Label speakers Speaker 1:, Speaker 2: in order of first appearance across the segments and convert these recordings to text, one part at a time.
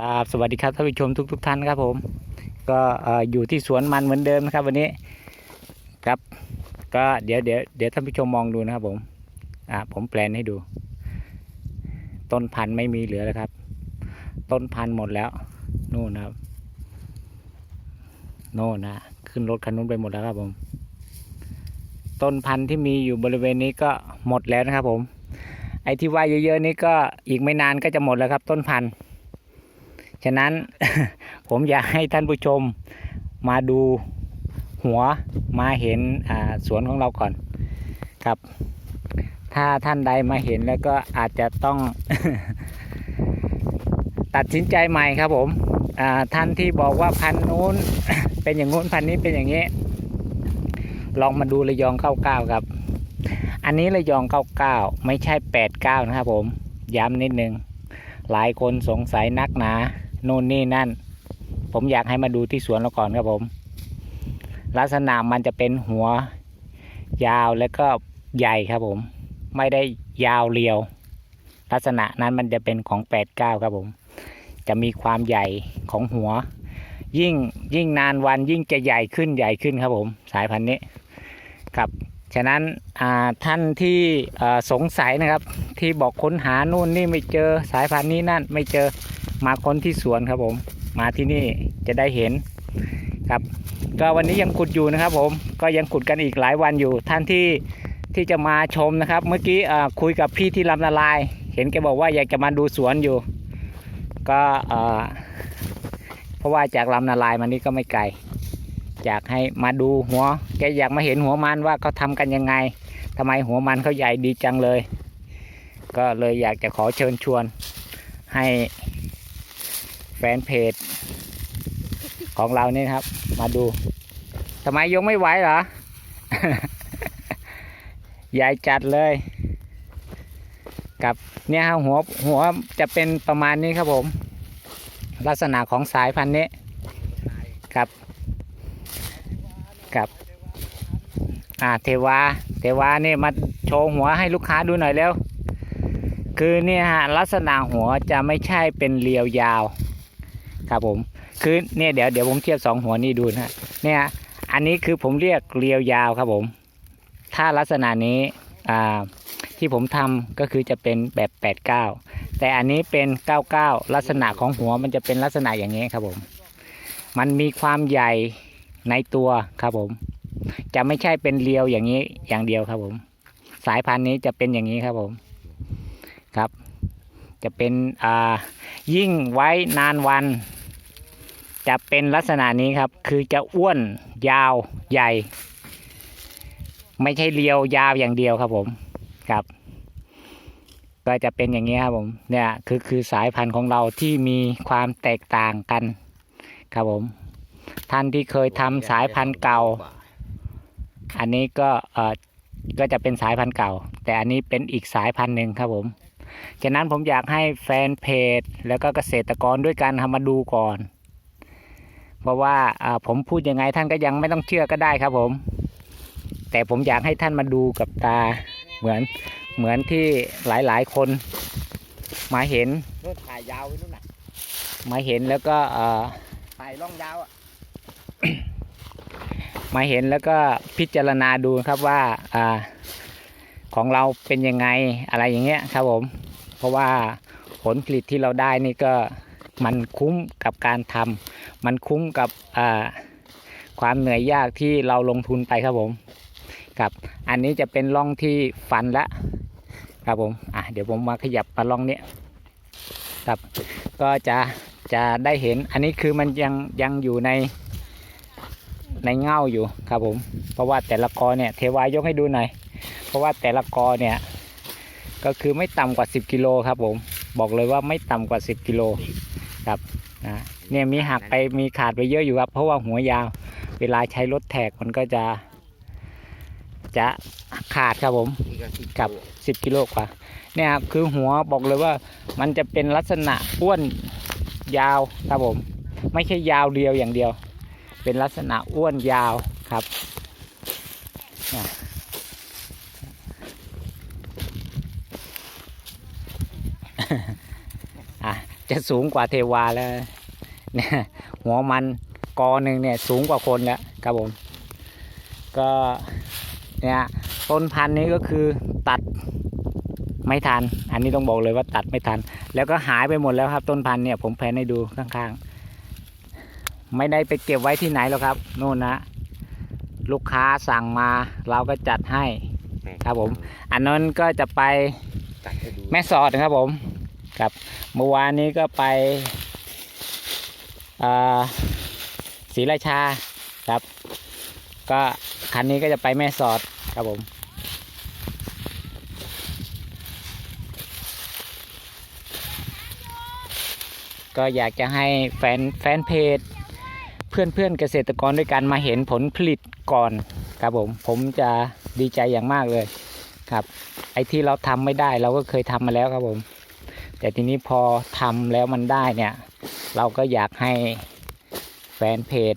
Speaker 1: ครับสวัสดีครับท่านผู้ชมทุกทุกๆท่านครับผม ก็ออยู่ที่สวนมันเหมือนเดิมนะครับ วันนี้ครับ ก็เดี๋ยวเดี๋ยวเดี๋ยวท่านผู้ชมมองดูนะครับผมอ่าผมแปลนให้ดู ต้นพันธุ์ไม่มีเหลือแล้วครับ ต้นพันธุ์หมดแล้วนู่นครับโน่นนะขึ้นรถคันนู้นไปหมดแล้วครับผม ต้นพันธุ์ที่มีอยู่บริเวณนี้ก็หมดแล้วนะครับผม ไอ้ที่ว่าเยอะๆนี้ก็อีกไม่นานก็จะหมดแล้วครับ ต้นพันธุ์ ฉะนั้นผมอยากให้ท่านผู้ชมมาดูหัวมาเห็นสวนของเราก่อนครับ ถ้าท่านใดมาเห็นแล้วก็อาจจะต้อง ตัดสินใจใหม่ครับผมท่านที่บอกว่าพันนู้น เป็นอย่างงู้นพันนี้เป็นอย่างนี้ ลองมาดูระยองเก้าเก้าครับ อันนี้ระยองเก้าเก้าไม่ใช่แปดเก้านะครับผม ย้ำนิดนึง หลายคนสงสัยนักหนาโน่นนี่นั่น ผมอยากให้มาดูที่สวนเราก่อนครับผม ลักษณะมันจะเป็นหัวยาวแล้วก็ใหญ่ครับผม ไม่ได้ยาวเรียว ลักษณะนั้นมันจะเป็นของแปดเก้าครับผม จะมีความใหญ่ของหัว ยิ่งยิ่งนานวันยิ่งจะใหญ่ขึ้นใหญ่ขึ้นครับผม สายพันธุ์นี้ครับฉะนั้นท่านที่สงสัยนะครับที่บอกค้นหานู่นนี่ไม่เจอสายพันธุ์นี้นั่นไม่เจอ มาค้นที่สวนครับผม มาที่นี่จะได้เห็นครับ ก็วันนี้ยังขุดอยู่นะครับ ผมก็ยังขุดกันอีกหลายวันอยู่ ท่านที่ที่จะมาชมนะครับ เมื่อกี้คุยกับพี่ที่ลำนาลาย เห็นแกบอกว่าอยากจะมาดูสวนอยู่ ก็เพราะว่าจากลำนาลายมานี่ก็ไม่ไกลอยากให้มาดูหัว แกอยากมาเห็นหัวมันว่าเขาทำกันยังไงทำไมหัวมันเขาใหญ่ดีจังเลย ก็เลยอยากจะขอเชิญชวน ให้ ฟนเพจ ของเรานี่ครับ มาดูทำไมยกไม่ไหวเหรอ ใหญ่จัดเลย กับเนี่ยหัวหัวจะเป็นประมาณนี้ครับผม ลักษณะของสายพันธุ์นี้ครับกับอ่าเทวาเทวานี่มาโชว์หัวให้ลูกค้าดูหน่อยเร็ว คือเนี่ยฮะลักษณะหัวจะไม่ใช่เป็นเรียวยาว ครับผม คือเนี่ยเดี๋ยวเดี๋ยวผมเทียบสองหัวนี้ดูนะเนี่ยอันนี้คือผมเรียกเรียวยาวครับผม ถ้าลักษณะนี้อ่าที่ผมทำก็คือจะเป็นแบบ 89 แต่อันนี้เป็น 99 ลักษณะของหัวมันจะเป็นลักษณะอย่างนี้ครับผม มันมีความใหญ่ในตัวครับผม จะไม่ใช่เป็นเรียวอย่างนี้อย่างเดียวครับผม สายพันธุ์นี้จะเป็นอย่างนี้ครับผมครับ จะเป็นอ่ายิ่งไว้นานวัน จะเป็นลักษณะนี้ครับ คือจะอ้วนยาวใหญ่ ไม่ใช่เรียวยาวอย่างเดียวครับผมครับ ก็จะเป็นอย่างนี้ครับผมเนี่ยคือคือสายพันธุ์ของเราที่มีความแตกต่างกัน ครับผม ท่านที่เคยทำสายพันธุ์เก่า อันนี้ก็เออก็จะเป็นสายพันธุ์เก่า แต่อันนี้เป็นอีกสายพันธุ์หนึ่งครับผมฉะนั้นผมอยากให้แฟนเพจ แล้วก็เกษตรกรด้วยกันทำมาดูก่อน เพราะว่าอ่าผมพูดยังไงท่านก็ยังไม่ต้องเชื่อก็ได้ครับผม แต่ผมอยากให้ท่านมาดูกับตาเหมือนเหมือนที่หลายๆคนมาเห็น
Speaker 2: นู่นถ่ายยาวไว้นู่นน่ะ
Speaker 1: มาเห็นแล้วก็เอ่อ
Speaker 2: ถ่ายร่องยาวอะ
Speaker 1: มาเห็นแล้วก็พิจารณาดูครับว่าอ่าของเราเป็นยังไงอะไรอย่างเงี้ยครับผม เพราะว่าผลผลิตที่เราได้นี่ก็มันคุ้มกับการทำ มันคุ้มกับอ่าความเหนื่อยยากที่เราลงทุนไปครับผมครับอันนี้จะเป็นร่องที่ฟันละครับผมอะเดี๋ยวผมมาขยับมาร่องเนี้ยครับก็จะจะได้เห็นอันนี้คือมันยังยังอยู่ในในเง่าอยู่ครับผม เพราะว่าแต่ละกอเนี่ยเทวายกให้ดูหน่อย เพราะว่าแต่ละกอเนี่ยก็คือไม่ต่ำกว่า 10 กิโลครับผม บอกเลยว่าไม่ต่ำกว่า 10 กิโลครับ นะเนี่ยมีหักไปมีขาดไปเยอะอยู่ครับ เพราะว่าหัวยาว เวลาใช้รถแท็กมันก็จะ จะขาดครับผม
Speaker 2: นี่ก็สิบ
Speaker 1: กับ10กิโลกว่าเนี่ยครับคือหัวบอกเลยว่ามันจะเป็นลักษณะอ้วนยาวครับผม ไม่ใช่ยาวเดียวอย่างเดียว เป็นลักษณะอ้วนยาวครับอะอะ จะจะสูงกว่าเทวาแล้วเนี่ยหัวมันกอหนึ่งเนี่ยสูงกว่าคนแล้วครับผม ก็เนี่ยต้นพันธุ์นี้ก็คือตัดไม่ทัน อันนี้ต้องบอกเลยว่าตัดไม่ทัน แล้วก็หายไปหมดแล้วครับ ต้นพันธุ์เนี่ยผมแพนให้ดูข้างๆ ไม่ได้ไปเก็บไว้ที่ไหนหรอกครับนู่นนะลูกค้าสั่งมาเราก็จัดให้ครับผม อันนั้นก็จะไป
Speaker 2: ตัดให้ดู
Speaker 1: แม่สอดนะครับผม ครับเมื่อวานนี้ก็ไปศรีราชาครับ ก็คันนี้ก็จะไปแม่สอดครับผมก็อยากจะให้แฟนแฟนเพจ เพื่อนเพื่อนเกษตรกรด้วยกันมาเห็นผลผลิตก่อนครับผม ผมจะดีใจอย่างมากเลยครับ ไอ้ที่เราทำไม่ได้เราก็เคยทำมาแล้วครับผม แต่ทีนี้พอทำแล้วมันได้เนี่ย เราก็อยากให้แฟนเพจ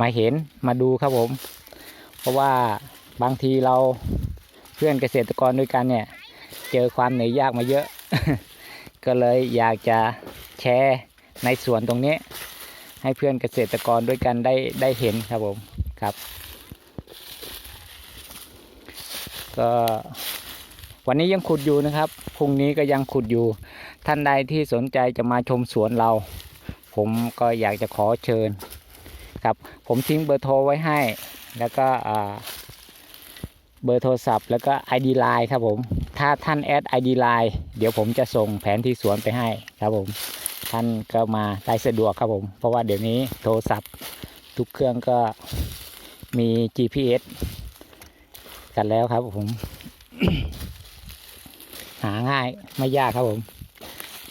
Speaker 1: มาเห็นมาดูครับผม เพราะว่าบางทีเราเพื่อนเกษตรกรด้วยกันเนี่ย เจอความเหนื่อยยากมาเยอะ ก็เลยอยากจะแชร์ในส่วนตรงนี้ ให้เพื่อนเกษตรกรด้วยกันได้ได้เห็นครับผมครับ ก็ วันนี้ยังขุดอยู่นะครับพรุ่งนี้ก็ยังขุดอยู่ ท่านใดที่สนใจจะมาชมสวนเรา ผมก็อยากจะขอเชิญครับผมทิ้งเบอร์โทรไว้ให้ แล้วก็เบอร์โทรศัพท์ แล้วก็ ID Line ครับผม ถ้าท่านแอด ID Line เดี๋ยวผมจะส่งแผนที่สวนไปให้ครับผม ท่านก็มาได้สะดวกครับผม เพราะว่าเดี๋ยวนี้โทรศัพท์ทุกเครื่องก็มี GPS กันแล้วครับผมาง่ายไม่ยากครับผม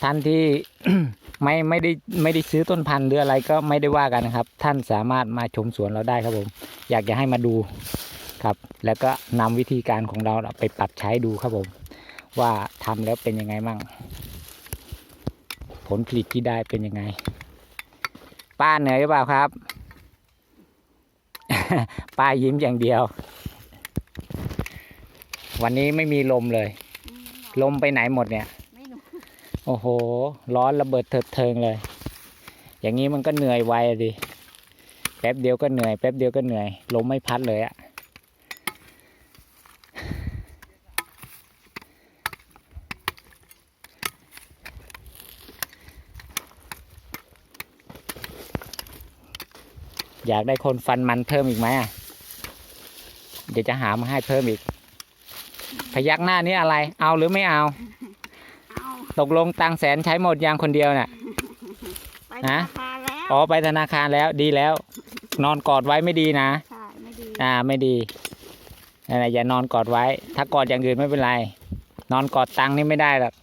Speaker 1: ท่านที่ไม่ไม่ได้ไม่ได้ซื้อต้นพันธุ์หรืออะไรก็ไม่ได้ว่ากันนะครับ ท่านสามารถมาชมสวนเราได้ครับผม อยากจะให้มาดูครับ แล้วก็นำวิธีการของเราไปปรับใช้ดูครับผม ว่าทำแล้วเป็นยังไงมั่ง ผลผลิตที่ได้เป็นยังไง ป้าเหนื่อยหรือเปล่าครับ ป้ายิ้มอย่างเดียว วันนี้ไม่มีลมเลย ลมไปไหนหมดเนี่ย
Speaker 3: ไม่รู้
Speaker 1: โอ้โห ร้อนระเบิดเถิดเทิงเลย อย่างนี้มันก็เหนื่อยไวอะดิ แป๊บเดียวก็เหนื่อย แป๊บเดียวก็เหนื่อย ลมไม่พัดเลยอะอยากได้คนฟันมันเพิ่มอีกไหมอะเดี๋ยวจะหามาให้เพิ่มอีก พยักหน้านี้อะไร เอาหรือไม่เอา
Speaker 3: เอา
Speaker 1: ตกลงตังแสนใช้หมดยางคนเดียวน่ะ
Speaker 3: ไป
Speaker 1: ฮะ
Speaker 3: ธนาคารแล้ว
Speaker 1: อ๋อไปธนาคารแล้วดีแล้ว นอนกอดไว้ไม่ดีนะ
Speaker 3: ใช่ไม่ดี
Speaker 1: อ่าไม่ดีนั่นแหละอย่านอนกอดไว้ ถ้ากอดอย่างอื่นไม่เป็นไร นอนกอดตังค์นี่ไม่ได้หรอก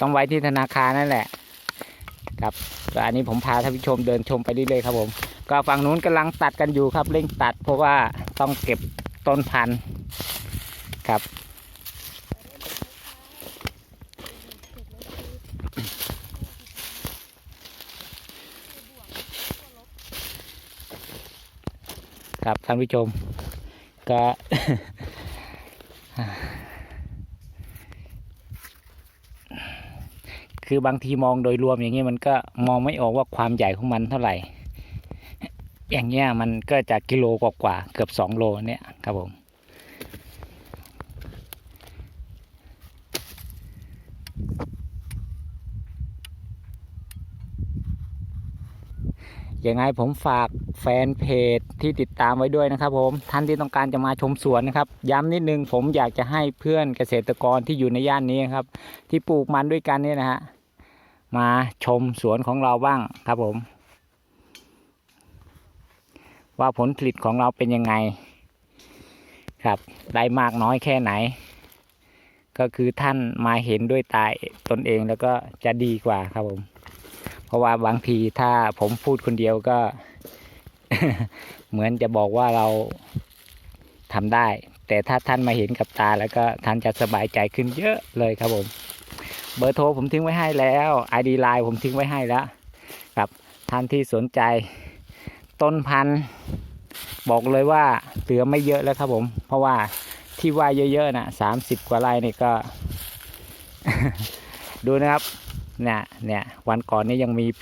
Speaker 1: ต้องไว้ที่ธนาคารนั่นแหละ ครับก็อันนี้ผมพาท่านผู้ชมเดินชมไปเรื่อยๆครับผม ก็ฝั่งนู้นกำลังตัดกันอยู่ครับเร่งตัดเพราะว่าต้องเก็บต้นพันธุ์ ครับท่านผู้ชม ก็คือบางทีมองโดยรวมอย่างนี้มันก็มองไม่ออกว่าความใหญ่ของมันเท่าไหร่ อย่างเงี้ยมันก็จะกิโลกว่าๆเกือบสองโลเนี่ยครับผม ยังไงผมฝากแฟนเพจที่ติดตามไว้ด้วยนะครับ ผมท่านที่ต้องการจะมาชมสวนนะครับ ย้ำนิดนึงผมอยากจะให้เพื่อนเกษตรกรที่อยู่ในย่านนี้ครับ ที่ปลูกมันด้วยกันเนี่ยนะฮะมาชมสวนของเราบ้างครับผม ว่าผลผลิตของเราเป็นยังไง ครับได้มากน้อยแค่ไหน ก็คือท่านมาเห็นด้วยตาตนเองแล้วก็จะดีกว่าครับผม เพราะว่าบางทีถ้าผมพูดคนเดียวก็ เหมือนจะบอกว่าเราทำได้ แต่ถ้าท่านมาเห็นกับตาแล้วก็ท่านจะสบายใจขึ้นเยอะเลยครับผม เบอร์โทรผมทิ้งไว้ให้แล้ว ID Line ผมทิ้งไว้ให้แล้วครับท่านที่สนใจต้นพันธุ์บอกเลยว่าเหลือไม่เยอะแล้วครับผม เพราะว่าที่ว่าเยอะๆนะสามสิบกว่าไร่นี่ก็ ดูนะครับ เนี่ยเนี่ยวันก่อนนี่ยังมี